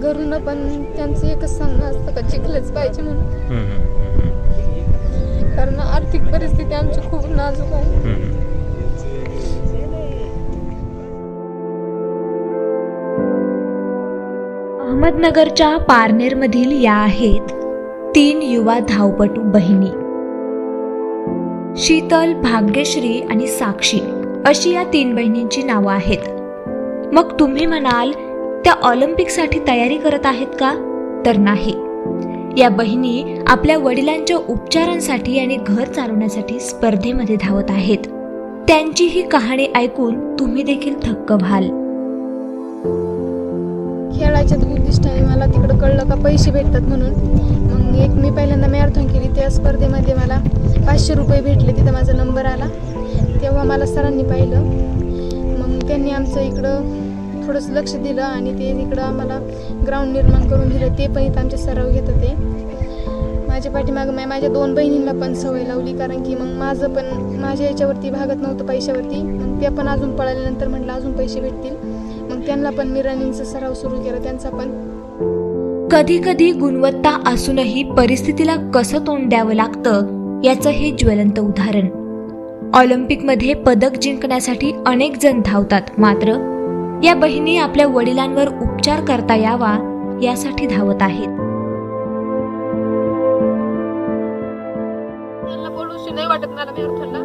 घरून पण त्यांचं एकच सांगणं असतं का शिकलंच पाहिजे म्हणून. कारण आर्थिक परिस्थिती आमची खूप नाजूक आहे. अहमदनगरच्या पारनेरमधील या आहेत तीन युवा धावपटू बहिणी. शीतल भाग्यश्री आणि साक्षी अशी या तीन बहिणींची नावं आहेत. मग तुम्ही म्हणाल त्या ऑलिम्पिकसाठी तयारी करत आहेत का? तर नाही. या बहिणी आपल्या वडिलांच्या उपचारांसाठी आणि घर चालवण्यासाठी स्पर्धेमध्ये धावत आहेत. त्यांची ही कहाणी ऐकून तुम्ही देखील थक्क व्हाल. खेळाच्या उद्दिष्टाने मला तिकडं कळलं का पैसे भेटतात म्हणून. मग एक मी पहिल्यांदा मॅरेथॉन केली त्या स्पर्धेमध्ये मला पाचशे रुपये भेटले तिथं माझा नंबर आला. तेव्हा मला सरांनी पाहिलं. मग त्यांनी आमचं इकडं थोडंसं लक्ष दिलं आणि ते इकडं आम्हाला ग्राउंड निर्माण करून दिलं ते पण इथं आमचे सराव घेत होते. माझ्या पाठीमागं मी माझ्या दोन बहिणींना पण सवय लावली कारण की मग माझं पण माझ्या याच्यावरती भागत नव्हतं पैशावरती. मग त्या पण अजून पळाल्यानंतर म्हटलं अजून पैसे भेटतील. मग त्यांना पण मी रनिंगचा सराव सुरू केला त्यांचा पण. कधी कधी गुणवत्ता असूनही परिस्थितीला कसं तोंड द्यावं लागतं याचं हे ज्वलंत उदाहरण. ऑलिम्पिकमध्ये पदक जिंकण्यासाठी अनेक जण धावतात मात्र या बहिणी आपल्या वडिलांवर उपचार करता यावा यासाठी धावत आहेत. नाही वाटत मला मॅरेथॉनला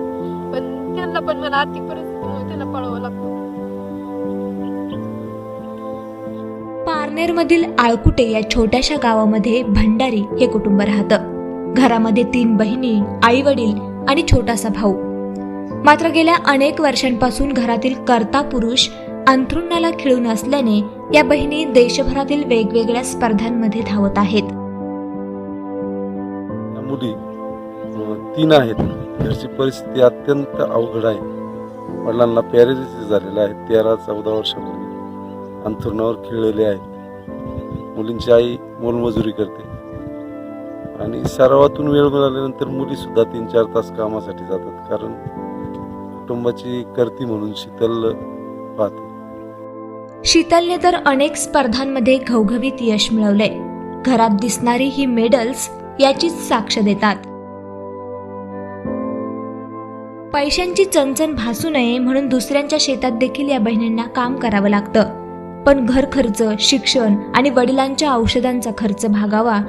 पण त्यांना पण मला आर्थिक परिस्थितीमुळे त्यांना पळावं लागतं. पारनेरमधील आळकुटे या छोट्याशा गावामध्ये भंडारी हे कुटुंब राहतं. घरामध्ये तीन बहिणी आई वडील आणि छोटासा भाऊ. मात्र गेल्या अनेक वर्षांपासून घरातील कर्ता पुरुष अंथरुणाला खिळून असल्याने या बहिणी देशभरातील वेगवेगळ्या स्पर्धांमध्ये धावत आहेत. मुली तीन आहेत. घरची परिस्थिती अत्यंत अवघड आहे. वडिलांना पॅरेलिसिस झालेला आहे. तेरा चौदा वर्षापूर्वी अंथरुणावर खिळलेले आहेत. मुलींची आई मोलमजुरी करते. आणि सरावातून वेळ मिळाल्यानंतर मुली सुद्धा तीन चार तास कामासाठी जातात. कारण कुटुंबाची करती म्हणून शीतल पाहते. शीतलने तर अनेक स्पर्धांमध्ये घवघवीत यश मिळवले घरात दिसणारी ही मेडल्स याचीच साक्ष देतात. पैशांची चणचण भासू नये म्हणून दुसऱ्यांच्या शेतात देखील या बहिणींना काम करावं लागतं. पण घर खर्च शिक्षण आणि वडिलांच्या औषधांचा खर्च भागावा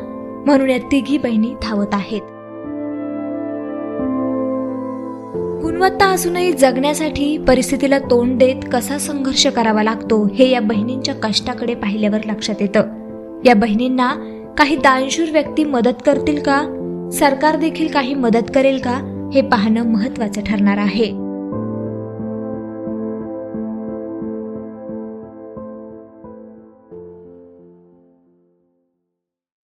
म्हणून या तिघी बहिणी धावत आहेत. गुणवत्ता असूनही जगण्यासाठी परिस्थितीला तोंड देत कसा संघर्ष करावा लागतो हे या बहिणींच्या कष्टाकडे पाहिल्यावर लक्षात येतं. या बहिणींना काही दानशूर व्यक्ती मदत करतील का? सरकार देखील काही मदत करेल का? हे पाहणं महत्वाचं ठरणार आहे.